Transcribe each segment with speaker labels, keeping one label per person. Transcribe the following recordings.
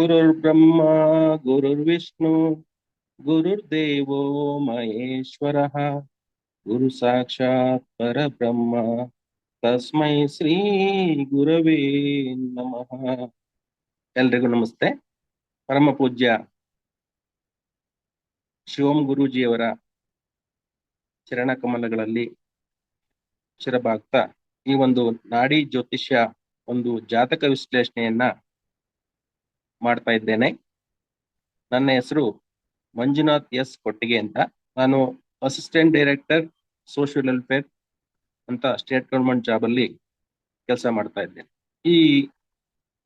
Speaker 1: ಗುರುರ್ಬ್ರಹ್ಮ ಗುರುರ್ವಿಷ್ಣು ಗುರುರ್ದೇವೋ ಮಹೇಶ್ವರಃ. ಗುರು ಸಾಕ್ಷಾತ್ ಪರಬ್ರಹ್ಮ, ತಸ್ಮೈ ಶ್ರೀ ಗುರವೇ ನಮಃ. ಎಲ್ರಿಗೂ ನಮಸ್ತೆ. ಪರಮ ಪೂಜ್ಯ ಶಿವಂ ಗುರೂಜಿಯವರ ಚರಣ ಕಮಲಗಳಲ್ಲಿ ಶಿರಬಾಗ್ತಾ ಈ ಒಂದು ನಾಡಿ ಜ್ಯೋತಿಷ್ಯ ಒಂದು ಜಾತಕ ವಿಶ್ಲೇಷಣೆಯನ್ನ ಮಾಡ್ತಾ ಇದ್ದೇನೆ. ನನ್ನ ಹೆಸರು ಮಂಜುನಾಥ್ ಎಸ್ ಕೊಟ್ಟಿಗೆ ಅಂತ. ನಾನು ಅಸಿಸ್ಟೆಂಟ್ ಡೈರೆಕ್ಟರ್ ಸೋಷಿಯಲ್ ವೆಲ್ಫೇರ್ ಅಂತ ಸ್ಟೇಟ್ ಗೌರ್ಮೆಂಟ್ ಜಾಬ್ ಅಲ್ಲಿ ಕೆಲಸ ಮಾಡ್ತಾ ಇದ್ದೇನೆ. ಈ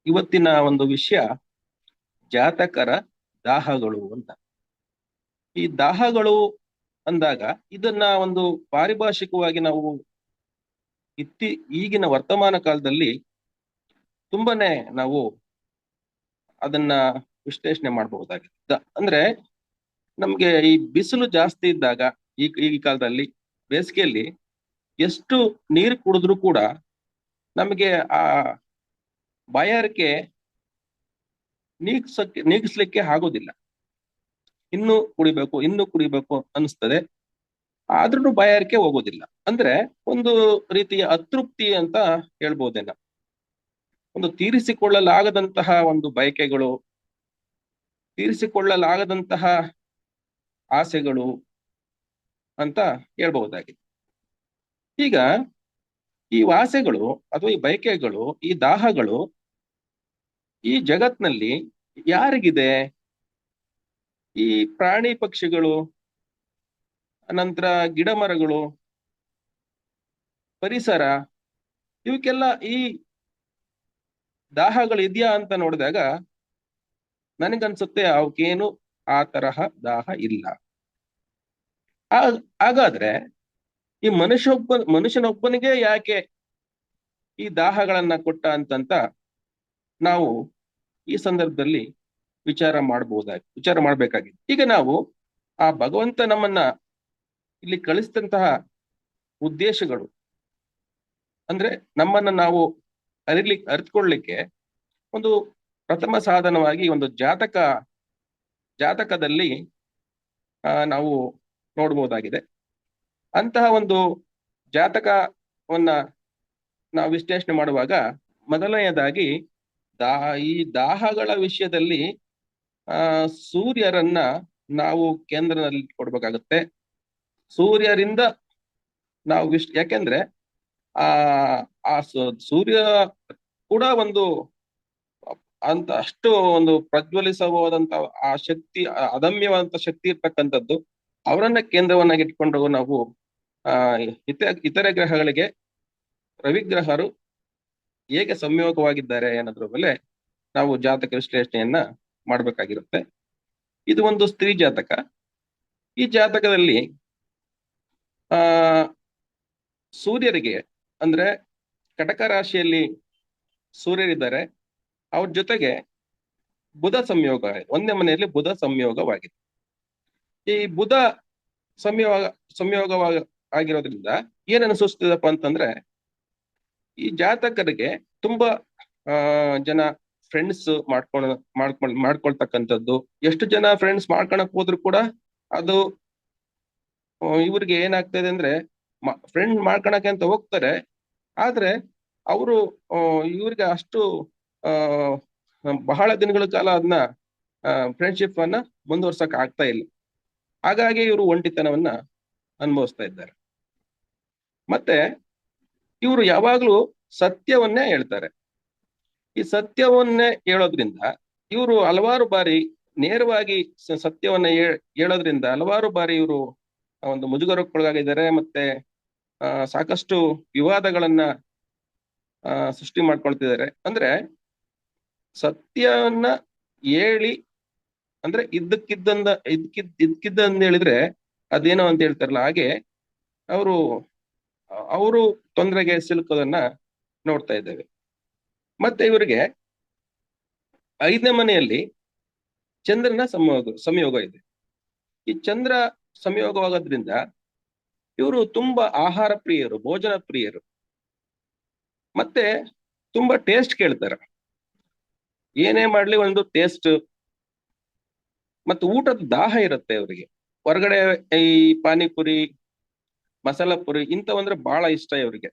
Speaker 1: ಇವತ್ತಿನ ಒಂದು ವಿಷಯ ಜಾತಕರ ದಾಹಗಳು ಅಂತ. ಈ ದಾಹಗಳು ಅಂದಾಗ ಇದನ್ನ ಒಂದು ಪಾರಿಭಾಷಿಕವಾಗಿ ನಾವು ಇತ್ತಿ ಈಗಿನ ವರ್ತಮಾನ ಕಾಲದಲ್ಲಿ ತುಂಬಾನೇ ನಾವು ಅದನ್ನ ವಿಶ್ಲೇಷಣೆ ಮಾಡಬಹುದಾಗಿದೆ ಅಂದ್ರೆ ನಮ್ಗೆ ಈ ಬಿಸಿಲು ಜಾಸ್ತಿ ಇದ್ದಾಗ, ಈ ಈ ಕಾಲದಲ್ಲಿ ಬೇಸಿಗೆಯಲ್ಲಿ ಎಷ್ಟು ನೀರು ಕುಡಿದ್ರು ಕೂಡ ನಮಗೆ ಆ ಬಾಯಾರಿಕೆ ನೀಗ್ಸಕ್ಕೆ, ನೀಗಿಸ್ಲಿಕ್ಕೆ ಆಗೋದಿಲ್ಲ. ಇನ್ನು ಕುಡಿಬೇಕು ಇನ್ನು ಕುಡಿಬೇಕು ಅನಿಸ್ತದೆ ಆದ್ರೂ ಬಾಯಾರಿಕೆ ಹೋಗೋದಿಲ್ಲ. ಅಂದ್ರೆ ಒಂದು ರೀತಿಯ ಅತೃಪ್ತಿ ಅಂತ ಹೇಳ್ಬೋದೇನ. ಒಂದು ತೀರಿಸಿಕೊಳ್ಳಲಾಗದಂತಹ ಒಂದು ಬಯಕೆಗಳು, ತೀರಿಸಿಕೊಳ್ಳಲಾಗದಂತಹ ಆಸೆಗಳು ಅಂತ ಹೇಳ್ಬಹುದಾಗಿದೆ. ಈಗ ಈ ವಾಸೆಗಳು ಅಥವಾ ಈ ಬಯಕೆಗಳು, ಈ ದಾಹಗಳು ಈ ಜಗತ್ನಲ್ಲಿ ಯಾರಿಗಿದೆ? ಈ ಪ್ರಾಣಿ ಪಕ್ಷಿಗಳು ನಂತರ ಗಿಡ ಮರಗಳು ಪರಿಸರ, ಇವಕ್ಕೆಲ್ಲ ಈ ದಾಹಗಳು ಇದೆಯಾ ಅಂತ ನೋಡಿದಾಗ ನನಗನ್ಸುತ್ತೆ ಅವಕ್ಕೇನು ಆ ತರಹ ದಾಹ ಇಲ್ಲ. ಹಾಗಾದ್ರೆ ಈ ಮನುಷ್ಯೊಬ್ಬ, ಮನುಷ್ಯನೊಬ್ಬನಿಗೆ ಯಾಕೆ ಈ ದಾಹಗಳನ್ನ ಕೊಟ್ಟ ಅಂತಂತ ನಾವು ಈ ಸಂದರ್ಭದಲ್ಲಿ ವಿಚಾರ ಮಾಡಬಹುದಾಗಿ ವಿಚಾರ ಮಾಡಬೇಕಾಗಿದೆ ಈಗ ನಾವು ಆ ಭಗವಂತ ನಮ್ಮನ್ನ ಇಲ್ಲಿ ಕಳಿಸಿದಂತಹ ಉದ್ದೇಶಗಳು, ಅಂದ್ರೆ ನಮ್ಮನ್ನ ನಾವು ಅರಿಲಿಕ್ಕೆ ಅರಿತುಕೊಳ್ಳಿಕ್ಕೆ ಒಂದು ಪ್ರಥಮ ಸಾಧನವಾಗಿ ಒಂದು ಜಾತಕ, ಜಾತಕದಲ್ಲಿ ನಾವು ನೋಡ್ಬೋದಾಗಿದೆ. ಅಂತಹ ಒಂದು ಜಾತಕವನ್ನ ನಾವು ವಿಶ್ಲೇಷಣೆ ಮಾಡುವಾಗ ಮೊದಲನೆಯದಾಗಿ ದಾ ಈ ದಾಹಗಳ ವಿಷಯದಲ್ಲಿ, ಆ, ಸೂರ್ಯರನ್ನ ನಾವು ಕೇಂದ್ರದಲ್ಲಿ ಕೊಡ್ಬೇಕಾಗತ್ತೆ ಸೂರ್ಯರಿಂದ ನಾವು ವಿಶ್, ಯಾಕೆಂದ್ರೆ, ಆ ಆ ಸೂರ್ಯ ಕೂಡ ಒಂದು ಅಂತ ಅಷ್ಟು ಒಂದು ಪ್ರಜ್ವಲಿಸಬಹುದಂತ ಆ ಶಕ್ತಿ ಅದಮ್ಯವಾದಂತ ಶಕ್ತಿ ಇರ್ತಕ್ಕಂಥದ್ದು. ಅವರನ್ನ ಕೇಂದ್ರವನ್ನಾಗಿ ಇಟ್ಕೊಂಡು ನಾವು, ಆ ಇತ ಇತರೆ ಗ್ರಹಗಳಿಗೆ ರವಿಗ್ರಹರು ಹೇಗೆ ಸಂಯೋಗವಾಗಿದ್ದಾರೆ ಅನ್ನೋದ್ರ ಮೇಲೆ ನಾವು ಜಾತಕ ವಿಶ್ಲೇಷಣೆಯನ್ನ ಮಾಡ್ಬೇಕಾಗಿರುತ್ತೆ. ಇದು ಒಂದು ಸ್ತ್ರೀ ಜಾತಕ. ಈ ಜಾತಕದಲ್ಲಿ, ಆ, ಸೂರ್ಯರಿಗೆ ಅಂದ್ರೆ ಕಟಕ ರಾಶಿಯಲ್ಲಿ ಸೂರ್ಯರಿದ್ದಾರೆ, ಅವ್ರ ಜೊತೆಗೆ ಬುಧ ಸಂಯೋಗ ಒಂದೇ ಮನೆಯಲ್ಲಿ ಬುಧ ಸಂಯೋಗವಾಗಿದೆ. ಈ ಬುಧ ಸಂಯೋಗ, ಸಂಯೋಗವಾಗ ಆಗಿರೋದ್ರಿಂದ ಏನ್ ಸೂಚಿಸ್ತದಪ್ಪ ಅಂತಂದ್ರೆ, ಈ ಜಾತಕರಿಗೆ ತುಂಬಾ, ಆ, ಜನ ಫ್ರೆಂಡ್ಸ್ ಮಾಡ್ಕೊಂಡ್ ಮಾಡ್ಕೊಂಡ್ ಮಾಡ್ಕೊಳ್ತಕ್ಕಂಥದ್ದು. ಎಷ್ಟು ಜನ ಫ್ರೆಂಡ್ಸ್ ಮಾಡ್ಕೊಳಕ್ ಹೋದ್ರು ಕೂಡ ಅದು ಇವ್ರಿಗೆ ಏನಾಗ್ತದೆ ಅಂದ್ರೆ ಫ್ರೆಂಡ್ ಮಾಡ್ಕೊಳಕ್ಕೆ ಅಂತ ಹೋಗ್ತಾರೆ ಆದ್ರೆ ಅವರು ಇವ್ರಿಗೆ ಅಷ್ಟು ಬಹಳ ದಿನಗಳ ಕಾಲ ಅದನ್ನ ಫ್ರೆಂಡ್ಶಿಪ್ ಅನ್ನ ಮುಂದುವರ್ಸಕ್ ಆಗ್ತಾ ಇಲ್ಲ. ಹಾಗಾಗಿ ಇವರು ಒಂಟಿತನವನ್ನ ಅನುಭವಿಸ್ತಾ ಇದ್ದಾರೆ. ಮತ್ತೆ ಇವರು ಯಾವಾಗ್ಲೂ ಸತ್ಯವನ್ನೇ ಹೇಳ್ತಾರೆ. ಈ ಸತ್ಯವನ್ನೇ ಹೇಳೋದ್ರಿಂದ ಇವರು ಹಲವಾರು ಬಾರಿ ನೇರವಾಗಿ ಸತ್ಯವನ್ನ ಹೇಳೋದ್ರಿಂದ ಹಲವಾರು ಬಾರಿ ಇವರು ಒಂದು ಮುಜುಗರಕ್ಕೊಳಗಾಗಿದ್ದಾರೆ, ಮತ್ತೆ ಸಾಕಷ್ಟು ವಿವಾದಗಳನ್ನ ಸೃಷ್ಟಿ ಮಾಡ್ಕೊಳ್ತಿದ್ದಾರೆ. ಅಂದ್ರೆ ಸತ್ಯವನ್ನ ಹೇಳಿ, ಅಂದ್ರೆ ಇದ್ದಕ್ಕಿದ್ದಂದ, ಇದ್ಕಿದ್, ಇದ್ಕಿದ್ದಂದ ಹೇಳಿದ್ರೆ ಅದೇನೋ ಅಂತ ಹೇಳ್ತಾರಲ್ಲ, ಹಾಗೆ ಅವರು ಅವರು ತೊಂದರೆಗೆ ಸಿಲುಕೋದನ್ನ ನೋಡ್ತಾ ಇದ್ದೇವೆ. ಮತ್ತೆ ಇವರಿಗೆ ಐದನೇ ಮನೆಯಲ್ಲಿ ಚಂದ್ರನ ಸಂಯೋಗ ಸಂಯೋಗ ಇದೆ. ಈ ಚಂದ್ರ ಸಂಯೋಗವಾಗೋದ್ರಿಂದ ಇವರು ತುಂಬಾ ಆಹಾರ ಪ್ರಿಯರು, ಭೋಜನ ಪ್ರಿಯರು. ಮತ್ತೆ ತುಂಬಾ ಟೇಸ್ಟ್ ಕೇಳ್ತಾರೆ. ಏನೇ ಮಾಡ್ಲಿ ಒಂದು ಟೇಸ್ಟ್ ಮತ್ತು ಊಟದ ದಾಹ ಇರುತ್ತೆ ಅವರಿಗೆ. ಹೊರಗಡೆ ಈ ಪಾನಿಪುರಿ, ಮಸಾಲ ಪುರಿ ಇಂಥವಂದ್ರೆ ಬಹಳ ಇಷ್ಟ ಇವರಿಗೆ.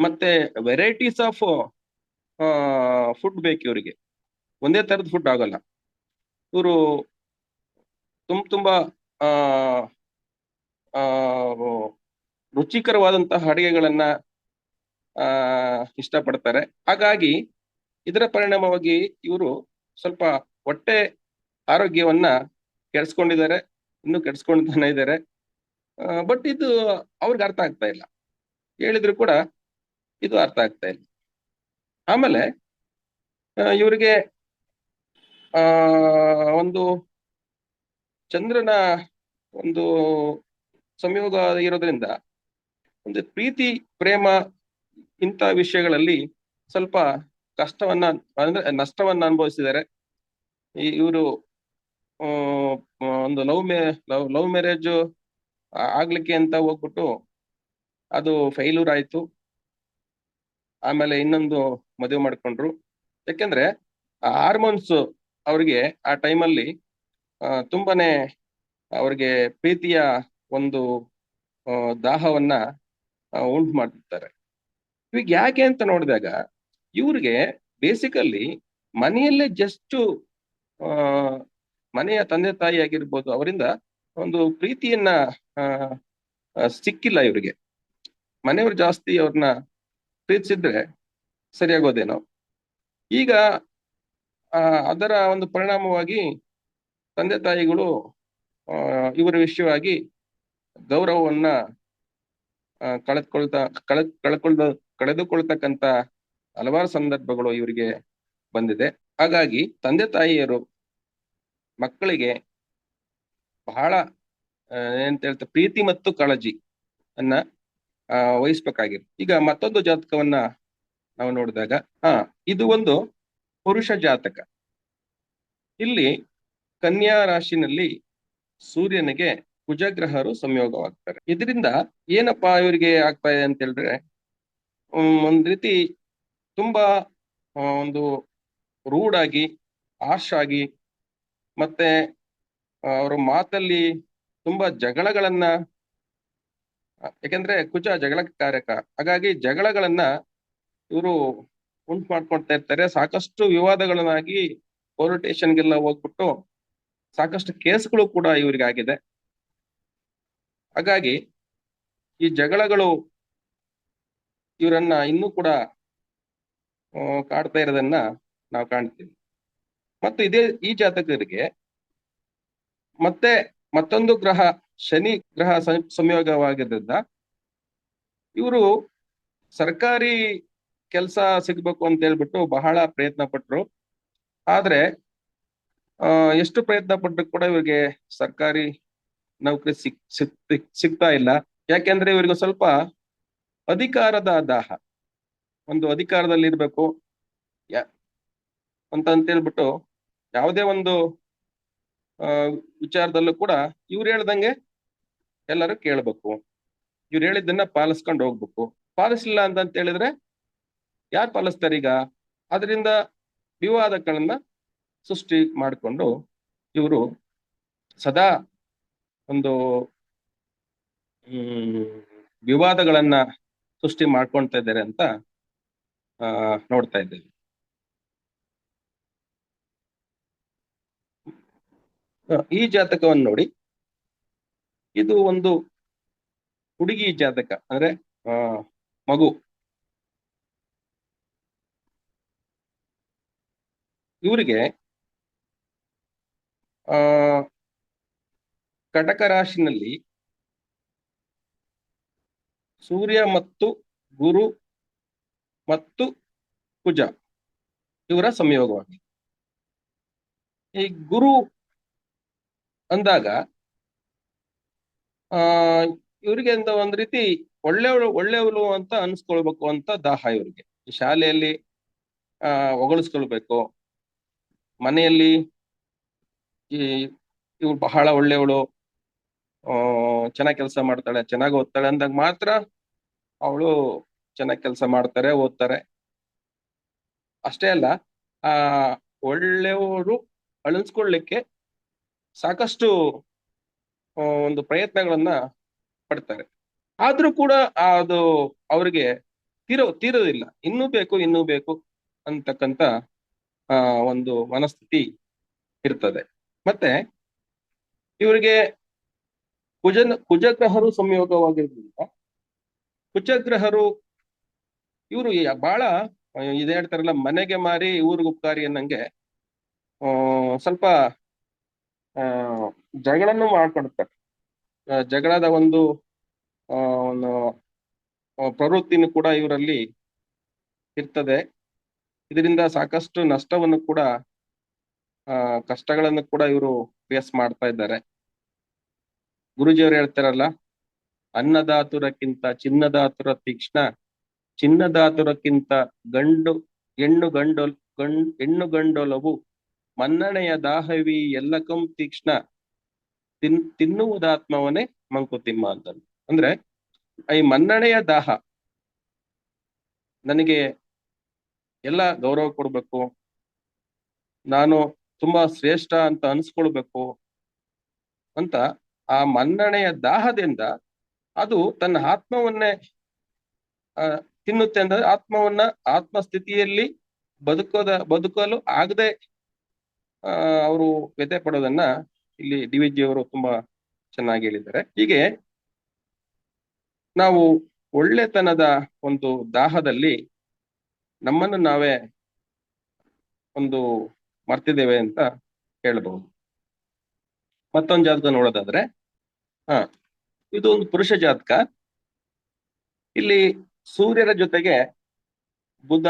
Speaker 1: ಮತ್ತೆ ವೆರೈಟೀಸ್ ಆಫ್ ಫುಡ್ ಬೇಕು ಇವರಿಗೆ. ಒಂದೇ ತರದ ಫುಡ್ ಆಗಲ್ಲ. ಇವರು ತುಂಬ, ತುಂಬಾ, ಆ ಆ, ರುಚಿಕರವಾದಂತಹ ಅಡುಗೆಗಳನ್ನ, ಆ, ಇಷ್ಟಪಡ್ತಾರೆ. ಹಾಗಾಗಿ, ಇದರ ಪರಿಣಾಮವಾಗಿ ಇವರು ಸ್ವಲ್ಪ ಹೊಟ್ಟೆ ಆರೋಗ್ಯವನ್ನ ಕೆಡಿಸ್ಕೊಂಡಿದ್ದಾರೆ, ಇನ್ನೂ ಕೆಡಿಸ್ಕೊಂಡ್ತಾನೆ ಇದ್ದಾರೆ. ಬಟ್ ಇದು ಅವ್ರಿಗೆ ಅರ್ಥ ಆಗ್ತಾ ಇಲ್ಲ. ಹೇಳಿದ್ರು ಕೂಡ ಇದು ಅರ್ಥ ಆಗ್ತಾ ಇಲ್ಲ. ಆಮೇಲೆ ಇವರಿಗೆ ಒಂದು ಚಂದ್ರನ ಒಂದು ಸಂಯೋಗ ಇರೋದ್ರಿಂದ ಒಂದು ಪ್ರೀತಿ, ಪ್ರೇಮ ಇಂಥ ವಿಷಯಗಳಲ್ಲಿ ಸ್ವಲ್ಪ ಕಷ್ಟವನ್ನ ಅಂದ್ರೆ ನಷ್ಟವನ್ನ ಅನುಭವಿಸಿದ್ದಾರೆ. ಇವರು ಒಂದು ಲವ್ ಮೇ, ಲವ್ ಲವ್ ಮ್ಯಾರೇಜ್ ಆಗ್ಲಿಕ್ಕೆ ಅಂತ ಹೋಗ್ಬಿಟ್ಟು ಅದು ಫೈಲೂರ್ ಆಯ್ತು. ಆಮೇಲೆ ಇನ್ನೊಂದು ಮದುವೆ ಮಾಡ್ಕೊಂಡ್ರು. ಯಾಕೆಂದ್ರೆ ಹಾರ್ಮೋನ್ಸ್ ಅವ್ರಿಗೆ ಆ ಟೈಮಲ್ಲಿ ತುಂಬಾನೇ ಅವ್ರಿಗೆ ಪ್ರೀತಿಯ ಒಂದು ದಾಹವನ್ನ ಉಂಟು ಮಾಡ್ತಿರ್ತಾರೆ. ಇವಾಗ ಯಾಕೆ ಅಂತ ನೋಡಿದಾಗ, ಇವ್ರಿಗೆ ಬೇಸಿಕಲ್ಲಿ ಮನೆಯಲ್ಲೇ ಜಸ್ಟ್ ಮನೆಯ ತಂದೆ ತಾಯಿ ಆಗಿರ್ಬೋದು, ಅವರಿಂದ ಒಂದು ಪ್ರೀತಿಯನ್ನ ಸಿಕ್ಕಿಲ್ಲ ಇವರಿಗೆ. ಮನೆಯವರು ಜಾಸ್ತಿ ಅವ್ರನ್ನ ಪ್ರೀತಿಸಿದ್ರೆ ಸರಿಯಾಗೋದೇನೋ. ಈಗ ಅದರ ಒಂದು ಪರಿಣಾಮವಾಗಿ ತಂದೆ ತಾಯಿಗಳು ಇವರ ವಿಷಯವಾಗಿ ಗೌರವವನ್ನ ಕಳೆದುಕೊಳ್ತಾ, ಕಳೆ ಕಳ್ಕೊಳ್ದ ಕಳೆದುಕೊಳ್ತಕ್ಕಂತ ಹಲವಾರು ಸಂದರ್ಭಗಳು ಇವರಿಗೆ ಬಂದಿದೆ. ಹಾಗಾಗಿ ತಂದೆ ತಾಯಿಯರು ಮಕ್ಕಳಿಗೆ ಬಹಳ ಏನಂತ ಹೇಳ್ತಾರೆ, ಪ್ರೀತಿ ಮತ್ತು ಕಾಳಜಿ ಅನ್ನ ವಹಿಸ್ಬೇಕಾಗಿರುತ್ತೆ ಈಗ ಮತ್ತೊಂದು ಜಾತಕವನ್ನ ನಾವು ನೋಡಿದಾಗ, ಹಾ, ಇದು ಒಂದು ಪುರುಷ ಜಾತಕ. ಇಲ್ಲಿ ಕನ್ಯಾ ರಾಶಿನಲ್ಲಿ ಸೂರ್ಯನಿಗೆ ಕುಜಗ್ರಹರು ಸಂಯೋಗವಾಗ್ತಾರೆ. ಇದರಿಂದ ಏನಪ್ಪಾ ಇವರಿಗೆ ಆಗ್ತಾ ಇದೆ ಅಂತ ಹೇಳಿದ್ರೆ ಒಂದ್ ರೀತಿ ತುಂಬಾ ಒಂದು ರೂಡ್ ಆಗಿ ಆಶ್ ಆಗಿ ಮತ್ತೆ ಅವರ ಮಾತಲ್ಲಿ ತುಂಬಾ ಜಗಳಗಳನ್ನ ಯಾಕೆಂದ್ರೆ ಕುಜ ಜಗಳ ಕಾರಕ ಹಾಗಾಗಿ ಜಗಳಗಳನ್ನ ಇವರು ಉಂಟು ಮಾಡ್ಕೊಳ್ತಾ ಇರ್ತಾರೆ. ಸಾಕಷ್ಟು ವಿವಾದಗಳನ್ನಾಗಿ ಪೊಲೀಸ್ ಸ್ಟೇಷನ್ಗೆಲ್ಲ ಹೋಗ್ಬಿಟ್ಟು ಸಾಕಷ್ಟು ಕೇಸ್ಗಳು ಕೂಡ ಇವರಿಗೆ ಆಗಿದೆ. ಹಾಗಾಗಿ ಈ ಜಗಳಗಳು ಇವರನ್ನ ಇನ್ನೂ ಕೂಡ ಕಾಡ್ತಾ ಇರೋದನ್ನ ನಾವು ಕಾಣ್ತೀವಿ. ಮತ್ತು ಇದೇ ಈ ಜಾತಕರಿಗೆ ಮತ್ತೆ ಮತ್ತೊಂದು ಗ್ರಹ, ಶನಿ ಗ್ರಹ ಸಂಯೋಗವಾಗಿದ್ದರಿಂದ ಇವರು ಸರ್ಕಾರಿ ಕೆಲಸ ಸಿಗ್ಬೇಕು ಅಂತ ಹೇಳ್ಬಿಟ್ಟು ಬಹಳ ಪ್ರಯತ್ನ ಪಟ್ರು. ಆದ್ರೆ ಎಷ್ಟು ಪ್ರಯತ್ನ ಪಟ್ಟರು ಕೂಡ ಇವರಿಗೆ ಸರ್ಕಾರಿ ನೌಕರಿ ಸಿಕ್ ಸಿಗ್ತಾ ಇಲ್ಲ. ಯಾಕೆಂದ್ರೆ ಇವರಿಗೆ ಸ್ವಲ್ಪ ಅಧಿಕಾರದ ದಾಹ. ಒಂದು ಅಧಿಕಾರದಲ್ಲಿ ಇರ್ಬೇಕು. ಅಂತ ಅಂತ ಹೇಳ್ಬಿಟ್ಟು ಯಾವುದೇ ಒಂದು ವಿಚಾರದಲ್ಲೂ ಕೂಡ ಇವ್ರು ಹೇಳ್ದಂಗೆ ಎಲ್ಲರೂ ಕೇಳ್ಬೇಕು. ಇವ್ರು ಹೇಳಿದ್ದನ್ನ ಪಾಲಿಸ್ಕೊಂಡು ಹೋಗ್ಬೇಕು. ಪಾಲಿಸ್ಲಿಲ್ಲ ಅಂತ ಹೇಳಿದ್ರೆ ಯಾರು ಪಾಲಿಸ್ತಾರೆ ಈಗ? ಅದರಿಂದ ವಿವಾದಗಳನ್ನ ಸೃಷ್ಟಿ ಮಾಡಿಕೊಂಡು ಇವರು ಸದಾ ಒಂದು ವಿವಾದಗಳನ್ನ ಸೃಷ್ಟಿ ಮಾಡ್ಕೊಳ್ತಾ ಇದ್ದಾರೆ ಅಂತ ನೋಡ್ತಾ ಇದ್ದೇವೆ. ಈ ಜಾತಕವನ್ನು ನೋಡಿ. ಇದು ಒಂದು ಹುಡುಗಿ ಜಾತಕ, ಅಂದ್ರೆ ಮಗು. ಇವರಿಗೆ, ಆ ಕಟಕ ರಾಶಿನಲ್ಲಿ ಸೂರ್ಯ ಮತ್ತು ಗುರು ಮತ್ತು ಕುಜ ಇವರ ಸಂಯೋಗವಾಗಿದೆ ಈ ಗುರು ಅಂದಾಗ, ಆ, ಇವರಿಗೆ ಅಂತ ಒಂದ್ ರೀತಿ ಒಳ್ಳೆಯವಳು ಒಳ್ಳೆಯವಳು ಅಂತ ಅನ್ಸ್ಕೊಳ್ಬೇಕು ಅಂತ ದಾಹ ಇವರಿಗೆ. ಶಾಲೆಯಲ್ಲಿ, ಆ, ಹೊಗಳಿಸ್ಕೊಳ್ಬೇಕು. ಮನೆಯಲ್ಲಿ ಈ, ಇವ್ರು ಬಹಳ ಒಳ್ಳೆಯವಳು ಚೆನ್ನಾಗಿ ಕೆಲಸ ಮಾಡ್ತಾಳೆ, ಚೆನ್ನಾಗಿ ಓದ್ತಾಳೆ ಅಂದಾಗ ಮಾತ್ರ ಅವಳು ಚೆನ್ನಾಗಿ ಕೆಲಸ ಮಾಡ್ತಾರೆ, ಓದ್ತಾರೆ. ಅಷ್ಟೇ ಅಲ್ಲ, ಆ, ಒಳ್ಳೆಯವರು ಅಳಿಸ್ಕೊಳ್ಳಿಕ್ಕೆ ಸಾಕಷ್ಟು ಒಂದು ಪ್ರಯತ್ನಗಳನ್ನ ಪಡ್ತಾರೆ. ಆದ್ರೂ ಕೂಡ ಅದು ಅವರಿಗೆ ತೀರೋ, ತೀರೋದಿಲ್ಲ. ಇನ್ನೂ ಬೇಕು ಇನ್ನೂ ಬೇಕು ಅಂತಕ್ಕಂತ ಒಂದು ಮನಸ್ಥಿತಿ ಇರ್ತದೆ. ಮತ್ತೆ, ಇವರಿಗೆ ಕುಜನ, ಕುಜಗ್ರಹರು ಸಂಯೋಗವಾಗಿರೋದ್ರಿಂದ ಕುಜಗ್ರಹರು ಇವರು ಬಹಳ ಇದು ಹೇಳ್ತಾರಲ್ಲ, ಮನೆಗೆ ಮಾರಿ ಊರಿಗೆ ಉಪಕಾರಿ ಅನ್ನಂಗೆ ಸ್ವಲ್ಪ, ಆ, ಜಗಳನ್ನು ಮಾಡ್ಕೊಳ್ತಾರೆ ಜಗಳದ ಒಂದು ಒಂದು ಪ್ರವೃತ್ತಿನೂ ಕೂಡ ಇವರಲ್ಲಿ ಇರ್ತದೆ. ಇದರಿಂದ ಸಾಕಷ್ಟು ನಷ್ಟವನ್ನು ಕೂಡ ಕಷ್ಟಗಳನ್ನು ಕೂಡ ಇವರು ಫೇಸ್ ಮಾಡ್ತಾ ಇದ್ದಾರೆ. ಗುರುಜಿಯವರು ಹೇಳ್ತಾರಲ್ಲ, ಅನ್ನದಾತುರಕ್ಕಿಂತ ಚಿನ್ನದಾತುರ ತೀಕ್ಷ್ಣ, ಚಿನ್ನದಾತುರಕ್ಕಿಂತ ಗಂಡು, ಹೆಣ್ಣು ಗಂಡು, ಗಂಡ್, ಹೆಣ್ಣು ಗಂಡೊಲವು ಮನ್ನಣೆಯ ದಾಹವಿ ಎಲ್ಲಕಂ ತೀಕ್ಷ್ಣ, ತಿನ್, ತಿನ್ನುವುದಾತ್ಮವನೇ ಮಂಕುತಿಮ್ಮ ಅಂತ ಅಂದ್ರೆ ಈ ಮನ್ನಣೆಯ ದಾಹ ನನಗೆ ಎಲ್ಲ ಗೌರವ ಕೊಡ್ಬೇಕು, ನಾನು ತುಂಬಾ ಶ್ರೇಷ್ಠ ಅಂತ ಅನ್ಸ್ಕೊಳ್ಬೇಕು ಅಂತ ಆ ಮನ್ನಣೆಯ ದಾಹದಿಂದ ಅದು ತನ್ನ ಆತ್ಮವನ್ನೇ ತಿನ್ನುತ್ತೆ ಅಂದ್ರೆ ಆತ್ಮವನ್ನ ಆತ್ಮ ಸ್ಥಿತಿಯಲ್ಲಿ ಬದುಕೋದ, ಬದುಕಲು ಆಗದೆ ಅವರು ವ್ಯಥೆ ಪಡೋದನ್ನ ಇಲ್ಲಿ ಡಿ ವಿ ಅವರು ತುಂಬಾ ಚೆನ್ನಾಗಿ ಹೇಳಿದ್ದಾರೆ. ಹೀಗೆ ನಾವು ಒಳ್ಳೆತನದ ಒಂದು ದಾಹದಲ್ಲಿ ನಮ್ಮನ್ನು ನಾವೇ ಒಂದು ಮರ್ತಿದ್ದೇವೆ ಅಂತ ಹೇಳ್ಬಹುದು. ಮತ್ತೊಂದು ಜಾತಕ ನೋಡೋದಾದ್ರೆ ಹಾ. ಇದು ಒಂದು ಪುರುಷ ಜಾತಕ. ಇಲ್ಲಿ ಸೂರ್ಯರ ಜೊತೆಗೆ ಬುಧ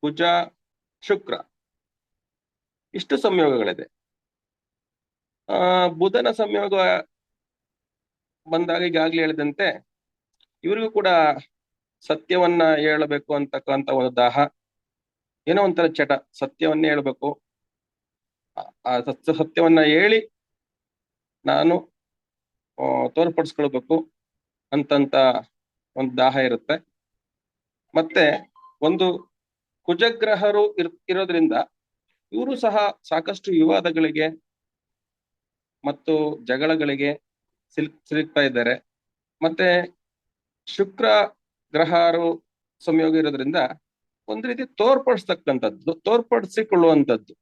Speaker 1: ಕುಜ ಶುಕ್ರ. ಇಷ್ಟು ಸಂಯೋಗಗಳಿದೆ. ಆ, ಬುಧನ ಸಂಯೋಗ ಬಂದಾಗ ಈಗಾಗ್ಲೇ ಹೇಳಿದಂತೆ ಇವರಿಗೂ ಕೂಡ ಸತ್ಯವನ್ನ ಹೇಳಬೇಕು ಅಂತಕ್ಕಂತ ಒಂದು ದಾಹ. ಏನೋ ಒಂಥರ ಚಟ, ಸತ್ಯವನ್ನೇ ಹೇಳ್ಬೇಕು. ಆ- ಸತ್ಯ, ಸತ್ಯವನ್ನ ಹೇಳಿ ನಾನು ತೋರ್ಪಡಿಸ್ಕೊಳ್ಬೇಕು ಅಂತಂತ ಒಂದು ದಾಹ ಇರುತ್ತೆ. ಮತ್ತೆ ಒಂದು ಕುಜಗ್ರಹರು ಇರ್, ಇರೋದ್ರಿಂದ ಇವರು ಸಹ ಸಾಕಷ್ಟು ವಿವಾದಗಳಿಗೆ ಮತ್ತು ಜಗಳಗಳಿಗೆ ಸಿಲ್, ಸಿಲುಕ್ತಾ ಇದ್ದಾರೆ. ಮತ್ತೆ ಶುಕ್ರ ಗ್ರಹರು ಸಂಯೋಗ ಇರೋದ್ರಿಂದ ಒಂದ್ ರೀತಿ ತೋರ್ಪಡಿಸ್ತಕ್ಕಂಥದ್ದು, ತೋರ್ಪಡಿಸಿಕೊಳ್ಳುವಂಥದ್ದು.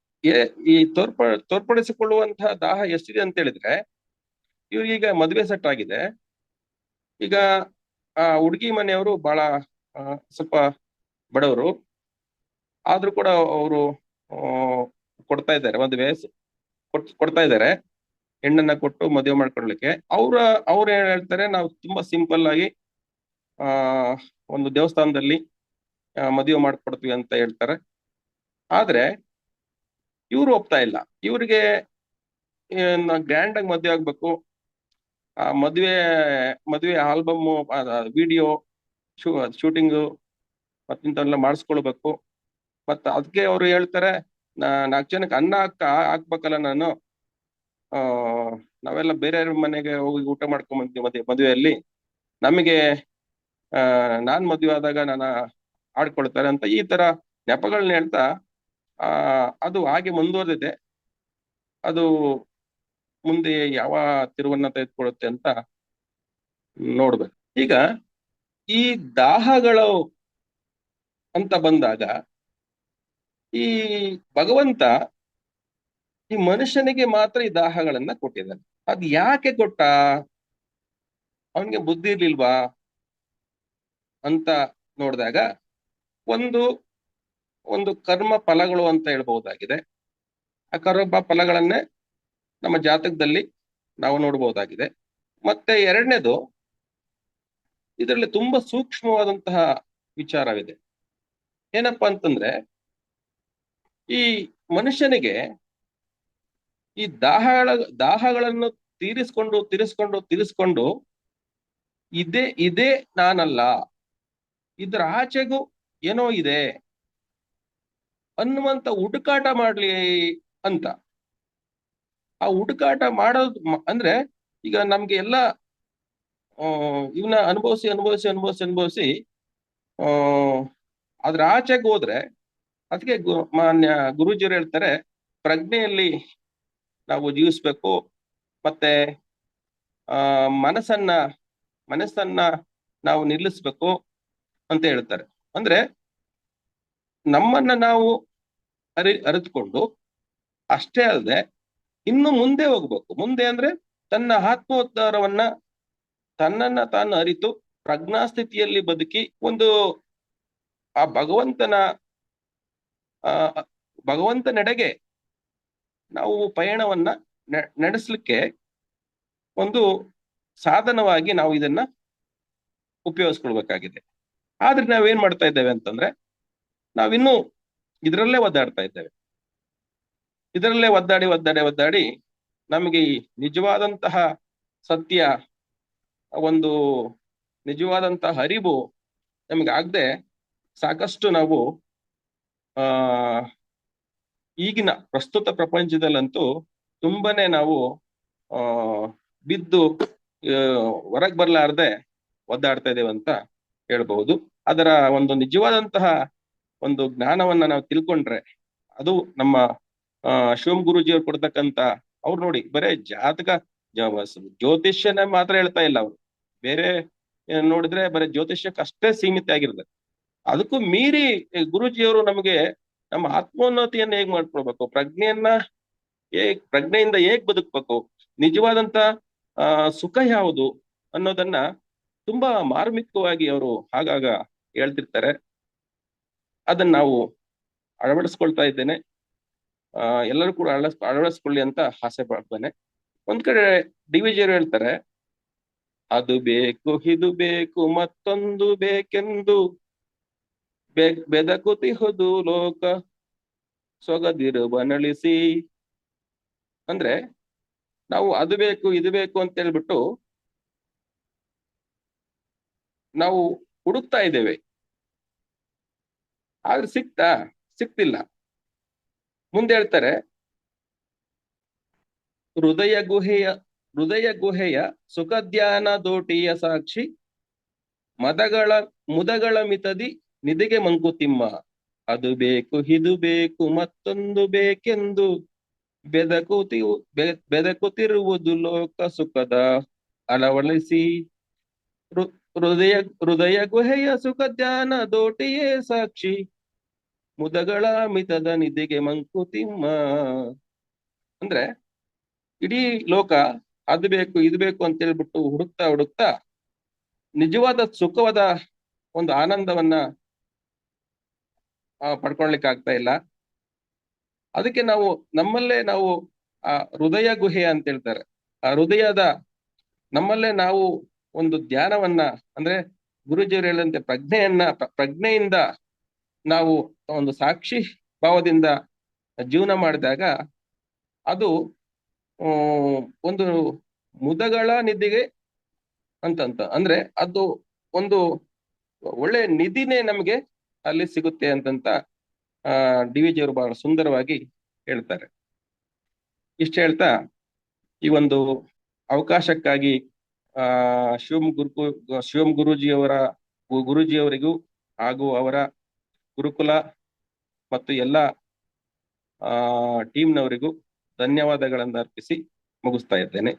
Speaker 1: ಈ ತೋರ್ಪ, ತೋರ್ಪಡಿಸಿಕೊಳ್ಳುವಂತಹ ದಾಹ ಎಷ್ಟಿದೆ ಅಂತ ಹೇಳಿದ್ರೆ ಇವ್ರಿಗೀಗ ಮದ್ವೆ ಸೆಟ್ ಆಗಿದೆ. ಈಗ, ಆ ಹುಡುಗಿ ಮನೆಯವರು ಬಹಳ ಸ್ವಲ್ಪ ಬಡವರು. ಆದ್ರೂ ಕೂಡ ಅವರು ಕೊಡ್ತಾ ಇದ್ದಾರೆ, ಮದುವೆ ಕೊಡ್ತಾ ಇದ್ದಾರೆ. ಹೆಣ್ಣನ್ನ ಕೊಟ್ಟು ಮದುವೆ ಮಾಡ್ಕೊಡ್ಲಿಕ್ಕೆ ಅವ್ರ, ಅವ್ರು ಏನ್ ಹೇಳ್ತಾರೆ, ನಾವು ತುಂಬಾ ಸಿಂಪಲ್ ಆಗಿ, ಆ, ಒಂದು ದೇವಸ್ಥಾನದಲ್ಲಿ ಮದುವೆ ಮಾಡ್ಕೊಡ್ತೀವಿ ಅಂತ ಹೇಳ್ತಾರೆ. ಆದ್ರೆ, ಇವ್ರು ಒಪ್ತಾ ಇಲ್ಲ. ಇವ್ರಿಗೆ ಗ್ರ್ಯಾಂಡ್ ಆಗಿ ಮದ್ವೆ ಆಗ್ಬೇಕು. ಆ ಮದುವೆ ಮದುವೆ ಆಲ್ಬಮ್ ವಿಡಿಯೋ ಶೂಟಿಂಗು ಇಂಥವೆಲ್ಲ ಮಾಡಿಸ್ಕೊಳ್ಬೇಕು. ಮತ್ತ ಅದಕ್ಕೆ ಅವ್ರು ಹೇಳ್ತಾರೆ ನಾಲ್ಕು ಜನಕ್ಕೆ ಅನ್ನ ಹಾಕ ಹಾಕ್ಬೇಕಲ್ಲ ನಾನು. ನಾವೆಲ್ಲ ಬೇರೆ ಮನೆಗೆ ಹೋಗಿ ಊಟ ಮಾಡ್ಕೊಂಡ್ ಬಂದ್ವಿ ಮದುವೆ, ಮದುವೆಯಲ್ಲಿ. ನಮಗೆ ನಾನ್ ಮದುವೆ ಆದಾಗ ನಾನು ಆಡ್ಕೊಳ್ತಾರೆ ಅಂತ ಈ ತರ ನೆಪಗಳನ್ನ ಹೇಳ್ತಾ, ಆ, ಅದು ಹಾಗೆ ಮುಂದುವರೆದಿದೆ. ಅದು ಮುಂದೆ ಯಾವ ತಿರುವನ್ನ ತೆಗೆದುಕೊಳ್ಳುತ್ತೆ ಅಂತ ನೋಡ್ಬೇಕು. ಈಗ ಈ ದಾಹಗಳು ಅಂತ ಬಂದಾಗ ಈ ಭಗವಂತ ಈ ಮನುಷ್ಯನಿಗೆ ಮಾತ್ರ ಈ ದಾಹಗಳನ್ನ ಕೊಟ್ಟಿದ್ದಾನೆ. ಅದ್ ಯಾಕೆ ಕೊಟ್ಟ? ಅವನಿಗೆ ಬುದ್ಧಿ ಇರ್ಲಿಲ್ವಾ? ಅಂತ ನೋಡಿದಾಗ ಒಂದು ಒಂದು ಕರ್ಮ ಫಲಗಳು ಅಂತ ಹೇಳ್ಬಹುದಾಗಿದೆ. ಆ ಕರ್ಮ ಫಲಗಳನ್ನೇ ನಮ್ಮ ಜಾತಕದಲ್ಲಿ ನಾವು ನೋಡಬಹುದಾಗಿದೆ. ಮತ್ತೆ ಎರಡನೇದು ಇದರಲ್ಲಿ ತುಂಬಾ ಸೂಕ್ಷ್ಮವಾದಂತಹ ವಿಚಾರವಿದೆ. ಏನಪ್ಪಾ ಅಂತಂದ್ರೆ, ಈ ಮನುಷ್ಯನಿಗೆ ಈ ದಾಹಗಳ, ದಾಹಗಳನ್ನು ತೀರಿಸ್ಕೊಂಡು ತೀರಿಸ್ಕೊಂಡು ತೀರಿಸ್ಕೊಂಡು ಇದೇ ಇದೇ ನಾನಲ್ಲ, ಇದ್ರ ಆಚೆಗೂ ಏನೋ ಇದೆ ಅನ್ನುವಂತ ಹುಡುಕಾಟ ಮಾಡ್ಲಿ ಅಂತ ಆ ಹುಡುಕಾಟ ಮಾಡೋದು ಅಂದ್ರೆ ಈಗ ನಮ್ಗೆ ಎಲ್ಲ ಇವನ್ನ ಅನುಭವಿಸಿ ಅನುಭವಿಸಿ ಅನುಭವಿಸಿ ಅನುಭವಿಸಿ, ಆ, ಅದ್ರ ಆಚೆಗೆ ಹೋದ್ರೆ ಅದಕ್ಕೆ ಮಾನ್ಯ ಗುರುಜಿಯರು ಹೇಳ್ತಾರೆ, ಪ್ರಜ್ಞೆಯಲ್ಲಿ ನಾವು ಜೀವಿಸ್ಬೇಕು, ಮತ್ತೆ, ಆ, ಮನಸ್ಸನ್ನ ಮನಸ್ಸನ್ನ ನಾವು ನಿಲ್ಲಿಸ್ಬೇಕು ಅಂತ ಹೇಳ್ತಾರೆ. ಅಂದ್ರೆ ನಮ್ಮನ್ನ ನಾವು ಅರಿ, ಅರಿತುಕೊಂಡು ಅಷ್ಟೇ ಅಲ್ಲದೆ ಇನ್ನು ಮುಂದೆ ಹೋಗ್ಬೇಕು. ಮುಂದೆ ಅಂದ್ರೆ ತನ್ನ ಆತ್ಮೋದ್ಧಾರವನ್ನ ತನ್ನನ್ನ ತಾನು ಅರಿತು ಪ್ರಜ್ಞಾಸ್ಥಿತಿಯಲ್ಲಿ ಬದುಕಿ ಒಂದು ಆ ಭಗವಂತನ, ಆ, ಭಗವಂತನೆಡೆಗೆ ನಾವು ಪಯಣವನ್ನ ನಡೆಸಲಿಕ್ಕೆ ಒಂದು ಸಾಧನವಾಗಿ ನಾವು ಇದನ್ನ ಉಪಯೋಗಿಸ್ಕೊಳ್ಬೇಕಾಗಿದೆ. ಆದ್ರೆ ನಾವೇನ್ ಮಾಡ್ತಾ ಇದ್ದೇವೆ ಅಂತಂದ್ರೆ ನಾವಿನ್ನೂ ಇದರಲ್ಲೇ ಒದ್ದಾಡ್ತಾ ಇದ್ದೇವೆ. ಇದರಲ್ಲೇ ಒದ್ದಾಡಿ ಒದ್ದಾಡಿ ಒದ್ದಾಡಿ ನಮಗೆ ಈ ನಿಜವಾದಂತಹ ಸತ್ಯ, ಒಂದು ನಿಜವಾದಂತಹ ಅರಿವು ನಮಗೆ ಆಗದೆ ಸಾಕಷ್ಟು ನಾವು, ಆ, ಈಗಿನ ಪ್ರಸ್ತುತ ಪ್ರಪಂಚದಲ್ಲಂತೂ ತುಂಬಾನೇ ನಾವು, ಆ, ಬಿದ್ದು ಹೊರಗೆ ಬರ್ಲಾರ್ದೆ ಒದ್ದಾಡ್ತಾ ಇದ್ದೇವೆ ಅಂತ ಹೇಳ್ಬಹುದು. ಅದರ ಒಂದು ನಿಜವಾದಂತಹ ಒಂದು ಜ್ಞಾನವನ್ನ ನಾವು ತಿಳ್ಕೊಂಡ್ರೆ ಅದು ನಮ್ಮ ಆ ಗುರುಜಿ ಗುರುಜಿಯವ್ರು ಕೊಡ್ತಕ್ಕಂತ, ಅವ್ರು ನೋಡಿ, ಬರೇ ಜಾತಕ ಜ್ಯೋತಿಷ್ಯನ ಮಾತ್ರ ಹೇಳ್ತಾ ಇಲ್ಲ ಅವರು. ಬೇರೆ ನೋಡಿದ್ರೆ ಬರೀ ಜ್ಯೋತಿಷ್ಯಕ್ಕೆ ಅಷ್ಟೇ ಸೀಮಿತ ಆಗಿರ್ತದೆ ಅದಕ್ಕೂ ಮೀರಿ ಗುರುಜಿಯವರು ನಮಗೆ ನಮ್ಮ ಆತ್ಮೋನ್ನತಿಯನ್ನ ಹೇಗ್ ಮಾಡ್ಕೊಳ್ಬೇಕು? ಪ್ರಜ್ಞೆಯನ್ನ ಹೇಗ್, ಪ್ರಜ್ಞೆಯಿಂದ ಹೇಗ್ ಬದುಕ್ಬೇಕು? ನಿಜವಾದಂತ, ಆ, ಸುಖ ಯಾವುದು ಅನ್ನೋದನ್ನ ತುಂಬಾ ಮಾರ್ಮಿಕವಾಗಿ ಅವರು ಆಗಾಗ ಹೇಳ್ತಿರ್ತಾರೆ. ಅದನ್ನ ನಾವು ಅಳವಡಿಸ್ಕೊಳ್ತಾ ಇದ್ದೇನೆ. ಎಲ್ಲರೂ ಕೂಡ ಅಳವಡಿಸ್ ಅಳವಡಿಸ್ಕೊಳ್ಳಿ ಅಂತ ಆಸೆ ಪಡ್ತಾನೆ. ಒಂದ್ ಕಡೆ ಡಿ ಹೇಳ್ತಾರೆ, ಅದು ಬೇಕು, ಇದು ಬೇಕು, ಮತ್ತೊಂದು ಬೇಕೆಂದು. ಬೆದಕುತಿ ಬೆದಕುತಿಹುದು ಲೋಕ. ಸೊಗದಿರುವ ನಳಿಸಿ. ಅಂದ್ರೆ ನಾವು ಅದು ಬೇಕು, ಇದು ಬೇಕು ಅಂತ ಹೇಳ್ಬಿಟ್ಟು ನಾವು ಹುಡುಕ್ತಾ ಇದ್ದೇವೆ. ಆದ್ರೆ ಸಿಕ್ತಾ, ಸಿಕ್ತಿಲ್ಲ. ಮುಂದೆ ಹೇಳ್ತಾರೆ, ಹೃದಯ ಗುಹೆಯ ಹೃದಯ ಗುಹೆಯ ಸುಖಧ್ಯಾನ ದೋಟಿಯ ಸಾಕ್ಷಿ, ಮದಗಳ, ಮುದಗಳ ಮಿತದಿ ನಿದಿಗೆ ಮಂಕುತಿಮ್ಮ. ಅದು ಬೇಕು, ಇದು ಬೇಕು, ಮತ್ತೊಂದು ಬೇಕೆಂದು ಬೆದಕುತಿ, ಬೆ- ಬೆದಕುತ್ತಿರುವುದು ಲೋಕ ಸುಖದ ಅಳವಳಿಸಿ. ಹೃದಯ ಹೃದಯ ಗುಹೆಯ ಸುಖ ಧ್ಯಾನ ದೋಟಿಯೇ ಸಾಕ್ಷಿ. ಮುದಗಳ ಮಿತದ ನಿದ್ದೆಗೆ ಮಂಕುತಿಮ್ಮ ಅಂದ್ರೆ ಇಡೀ ಲೋಕ ಅದು ಬೇಕು, ಇದು ಬೇಕು ಅಂತ ಹೇಳ್ಬಿಟ್ಟು ಹುಡುಕ್ತಾ ಹುಡುಕ್ತಾ ನಿಜವಾದ ಸುಖವಾದ ಒಂದು ಆನಂದವನ್ನ ಪಡ್ಕೊಳ್ಲಿಕ್ಕೆ ಆಗ್ತಾ ಇಲ್ಲ. ಅದಕ್ಕೆ ನಾವು ನಮ್ಮಲ್ಲೇ ನಾವು ಆ ಹೃದಯ ಗುಹೆ ಅಂತ ಹೇಳ್ತಾರೆ. ಆ ಹೃದಯದ ನಮ್ಮಲ್ಲೇ ನಾವು ಒಂದು ಧ್ಯಾನವನ್ನ ಅಂದ್ರೆ ಗುರುಜಿಯವರು ಹೇಳಿದಂತೆ ಪ್ರಜ್ಞೆಯನ್ನ ಪ್ರಜ್ಞೆಯಿಂದ ನಾವು ಒಂದು ಸಾಕ್ಷಿ ಭಾವದಿಂದ ಜೀವನ ಮಾಡಿದಾಗ ಅದು ಒಂದು ಮುದಗಳ ನಿಧಿಗೆ ಅಂತಂತ. ಅಂದ್ರೆ ಅದು ಒಂದು ಒಳ್ಳೆ ನಿಧಿನೇ ನಮಗೆ ಅಲ್ಲಿ ಸಿಗುತ್ತೆ ಅಂತಂತ, ಆ, ಡಿ ವಿ ಜಿಯವರು ಬಹಳ ಸುಂದರವಾಗಿ ಹೇಳ್ತಾರೆ. ಇಷ್ಟ ಹೇಳ್ತಾ, ಈ ಒಂದು ಅವಕಾಶಕ್ಕಾಗಿ, ಆ ಶಿವಮ್ ಗುರು ಶಿವಮ್ ಗುರೂಜಿಯವರ, ಗುರೂಜಿಯವರಿಗೂ ಹಾಗೂ ಅವರ ಗುರುಕುಲ ಮತ್ತು ಎಲ್ಲ ಟೀಮ್ನವರಿಗೂ ಧನ್ಯವಾದಗಳನ್ನು ಅರ್ಪಿಸಿ ಮುಗಿಸ್ತಾ ಇದ್ದೇನೆ.